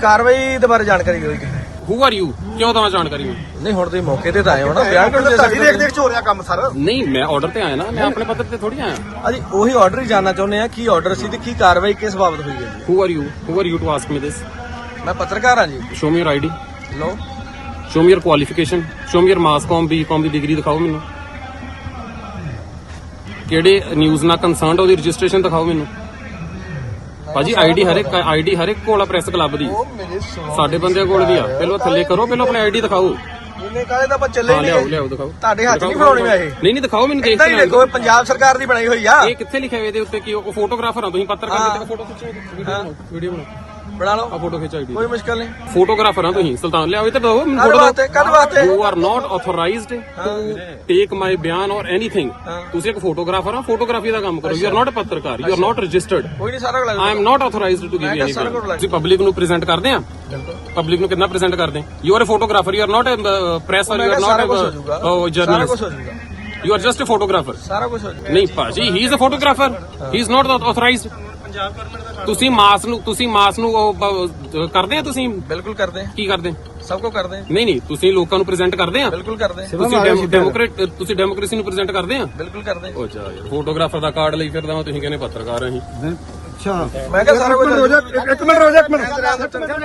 ਕਾਰਵਾਈ ਦੇ ਬਾਰੇ ਜਾਣਕਾਰੀ ਦਿਓ ਜੀ। ਹੂ ਆਰ ਯੂ ਕਿਉਂ ਦਵਾਂ ਜਾਣਕਾਰੀ ਮੈਂ ਨਹੀਂ ਹੁਣ ਤੁਸੀਂ ਮੌਕੇ ਤੇ ਤਾਂ ਆਏ ਹੋ ਨਾ ਬਿਆਨ ਕਿਉਂ ਦੇ ਤੁਹਾਡੀ ਦੇਖ ਸਕਦੇ ਦੇਖ ਚ ਹੋ ਰਿਹਾ ਕੰਮ ਸਰ। ਨਹੀਂ ਮੈਂ ਆਰਡਰ ਤੇ ਆਇਆ ਨਾ ਮੈਂ ਆਪਣੇ ਪੱਤਰ ਤੇ ਥੋੜੀ ਆਇਆ। ਅਸੀਂ ਉਹੀ ਆਰਡਰ ਹੀ ਜਾਨਣਾ ਚਾਹੁੰਦੇ ਆ ਕੀ ਆਰਡਰ ਸੀ ਤੇ ਕੀ ਕਾਰਵਾਈ ਕਿਸ ਬਾਬਤ ਹੋਈ ਹੈ ਜੀ। Who are you who are you to ask me this ਮੈਂ ਪੱਤਰਕਾਰ ਹਾਂ ਜੀ। Show me your ID low show me your qualification show me your mass com B com the degree ਦਿਖਾਓ ਮੈਨੂੰ। ਕਿਹੜੇ ਨਿਊਜ਼ ਨਾਲ ਕੰਸਰਨਡ ਉਹਦੀ ਰਜਿਸਟ੍ਰੇਸ਼ਨ ਦਿਖਾਓ ਮੈਨੂੰ। ਭਾਜੀ ਆਈਡੀ ਹਰ ਇੱਕ ਆਈਡੀ ਹਰ ਇੱਕ ਕੋਲ ਆ ਪ੍ਰੈਸ ਕਲੱਬ ਦੀ। ਸਾਡੇ ਬੰਦਿਆਂ ਕੋਲ ਵੀ ਆ। ਪਹਿਲਾਂ ਥੱਲੇ ਕਰੋ ਪਹਿਲਾਂ ਆਪਣੀ ਆਈਡੀ ਦਿਖਾਓ। ਇਹਨੇ ਕਾਹਦੇ ਤਾਂ ਆਪਾਂ ਚੱਲੇ ਹਾਂ ਹੀ ਲਿਆਓ ਨਹੀਂ ਲਿਆਓ ਦਿਖਾਓ। ਤੁਹਾਡੇ ਹੱਥ ਨਹੀਂ ਫੜਾਉਣੀ ਮੈਂ ਇਹ। ਨਹੀਂ ਨਹੀਂ ਦਿਖਾਓ ਮੈਨੂੰ ਦੇਖ ਕੇ ਹੀ ਦੇਖੋ ਇਹ ਪੰਜਾਬ ਸਰਕਾਰ ਦੀ ਬਣਾਈ ਹੋਈ ਆ। ਇਹ ਕਿੱਥੇ ਲਿਖਿਆ ਹੋਇਆ ਇਹਦੇ ਉੱਤੇ ਕਿ ਉਹ ਫੋਟੋਗ੍ਰਾਫਰ ਆ ਤੁਸੀਂ ਪੱਤਰਕਾਰ ਦੇ ਫੋਟੋ ਖਿੱਚੋ ਵੀਡੀਓ ਬਣਾਓ ਵੀਡੀਓ ਬਣਾਓ। ਬਣਾ ਆ ਲਓ ਫੋਟੋ ਖਿੱਚ ਆਈਡੀ ਕੋਈ ਮੁਸ਼ਕਲ ਨਹੀਂ। ਫੋਟੋਗ੍ਰਾਫਰ ਆ ਤੁਸੀਂ ਸੁਲਤਾਨ ਲਿਆਓ ਤੇ ਦਿਓ ਮੈਨੂੰ ਫੋਟੋ ਵਾਸਤੇ ਵਾਸਤੇ। You are not authorised to take my ਬਿਆਨ ਔਰ ਐਨੀਥਿੰਗ ਤੁਸੀਂ ਇੱਕ ਫੋਟੋਗ੍ਰਾਫਰ ਆ ਫੋਟੋਗ੍ਰਾਫੀ ਦਾ ਕੰਮ ਕਰੋ। ਯੂ ਆਰ ਨਾਟ ਪੱਤਰਕਾਰ ਯੂ ਆਰ ਨਾਟ ਰਜਿਸਟਰਡ ਕੋਈ ਨਹੀਂ ਸਾਰਾ ਕੁਝ I am not authorised to give you any ਸਾਰਾ ਕੁਝ ਲੱਗ- ਤੁਸੀਂ ਪਬਲਿਕ ਨੂੰ ਪ੍ਰੈਜ਼ੈਂਟ ਕਰਦੇ ਆ ਪਬਲਿਕ ਨੂੰ ਕਿੰਨਾ ਪ੍ਰੈਜ਼ੈਂਟ ਕਰਦੇ you are a photographer you are not a press or you are not a journalist you are just a photographer ਸਾਰਾ ਕੁਝ ਹੋ ਜਾਊਗਾ। ਨਹੀਂ ਭਾਜੀ he is a photographer he. Is not authorised ਤੁਸੀਂ ਮਾਸ ਨੂੰ ਤੁਸੀਂ ਮਾਸ ਨੂੰ ਉਹ ਬ- ਕਰਦੇ ਆ ਤੁਸੀਂ? ਬਿਲਕੁਲ ਕਰਦੇ ਹਾਂ, ਕੀ ਕਰਦੇ? ਸਭ ਕੁਝ ਕਰਦੇ ਹਾਂ, ਨਹੀਂ ਨਹੀਂ ਤੁਸੀਂ ਲੋਕਾਂ ਨੂੰ ਪ੍ਰੈਜ਼ੈਂਟ ਕਰਦੇ ਆ? ਬਿਲਕੁਲ ਕਰਦੇ ਹਾਂ, ਤੁਸੀਂ ਡੈਮੋਕ੍ਰੇਟ ਤੁਸੀਂ ਡੈਮੋਕ੍ਰੇਸੀ ਨੂੰ ਪ੍ਰੈਜ਼ੈਂਟ ਕਰਦੇ ਆ? ਬਿਲਕੁਲ ਕਰਦੇ ਹਾਂ। ਉਹ ਚਾ ਫੋਟੋਗ੍ਰਾਫਰ ਦਾ ਕਾਰਡ ਲਈ ਫਿਰਦਾ ਵਾਂ, ਤੁਸੀਂ ਕਹਿੰਦੇ ਪੱਤਰਕਾਰ ਆ ਅਸੀਂ। ਅੱਛਾ। ਮੈਂ ਕਿਹਾ ਸਾਰਾ ਕੁਝ। ਇੱਕ ਮਿੰਟ ਰੋ ਜਾ ਇੱਕ ਮਿੰਟ।